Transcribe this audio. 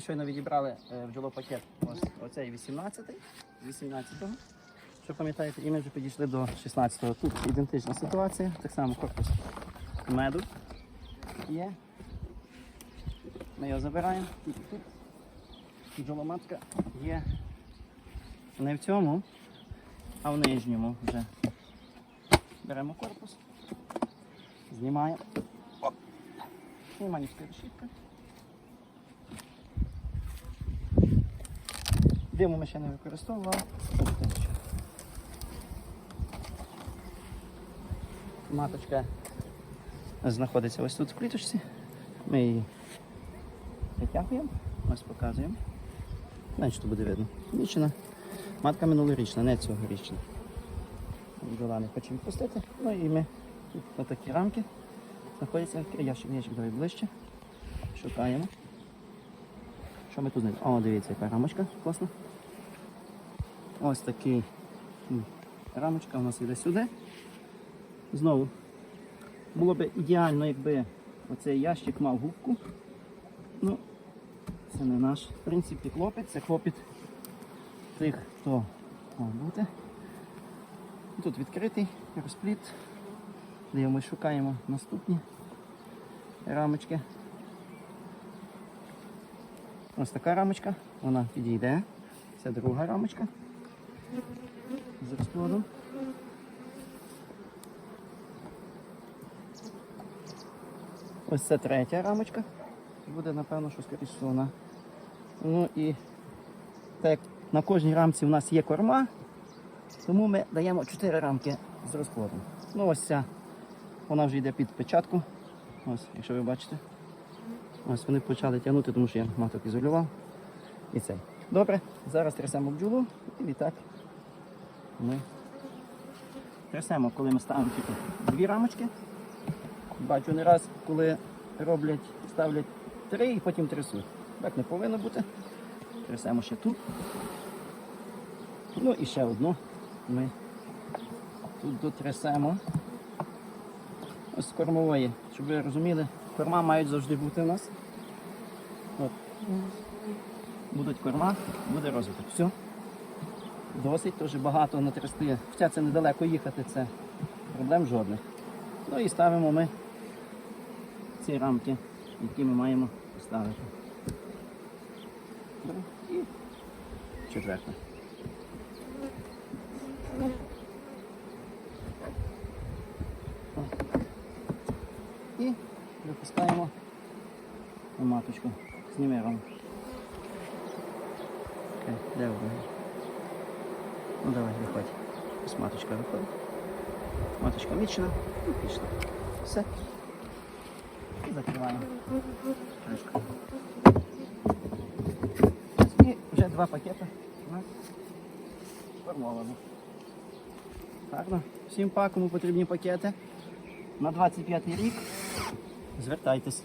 Ми щойно відібрали е, бджолопакет ось оцей 18-й, 18-го. Що пам'ятаєте, і ми вже підійшли до 16-го. Тут ідентична ситуація, так само корпус меду є. Ми його забираємо. Тут, тут. Бджоломатка є не в цьому, а в нижньому вже. Беремо корпус, знімаємо. Оп. І манівська. Диму ми ще не використовували. Маточка знаходиться ось тут в кліточці. Ми її витягуємо, ось показуємо. Значить, буде видно. Мічена. Матка минулорічна, не цьогорічна. Бджола не хоче відпустити. Ну і ми тут на такі рамки знаходяться. Ящик, ящик давай ближче. Шукаємо. Що ми тут знайдемо? О, дивіться, яка рамочка класна. Ось такий рамочка у нас йде сюди. Знову. Було б ідеально, якби оцей ящик мав губку. Ну, це не наш, в принципі, хлопець, це хлопець тих, хто мав бути. Тут відкритий розпліт. Дивимось, шукаємо наступні рамочки. Ось така рамочка, вона підійде. Це друга рамочка з розплодом. Ось це третя рамочка. Буде, напевно, що скоріше вона. Ну і так на кожній рамці у нас є корма, тому ми даємо 4 рамки з розплодом. Ну ось ця, вона вже йде під печатку. Ось, якщо ви бачите. Ось вони почали тягнути, тому що я маток ізолював. І цей. Добре, зараз трясемо бджолу і відтак ми трясемо, коли ми ставимо тільки дві рамочки. Бачу не раз, коли роблять, ставлять три і потім трясуть. Так не повинно бути. Трясемо ще тут. Ну і ще одну ми тут дотрясемо. Ось з кормової, щоб ви розуміли, корма мають завжди бути у нас. От. Будуть корма, буде розвиток. Все. Досить дуже багато натрясти. Хоча це недалеко їхати, це проблем жодних. Ну і ставимо ми ці рамки, які ми маємо поставити. Добре. І четверта. І випускаємо на маточку. Зніми рамку. Окей, де вона? Ну давай, виходь. Ось маточка виходить. Маточка мічена і пішла. Все. Закриваємо. І вже два пакети у нас сформовано. Гарно. Всім пак, кому потрібні пакети. На 25 рік звертайтесь.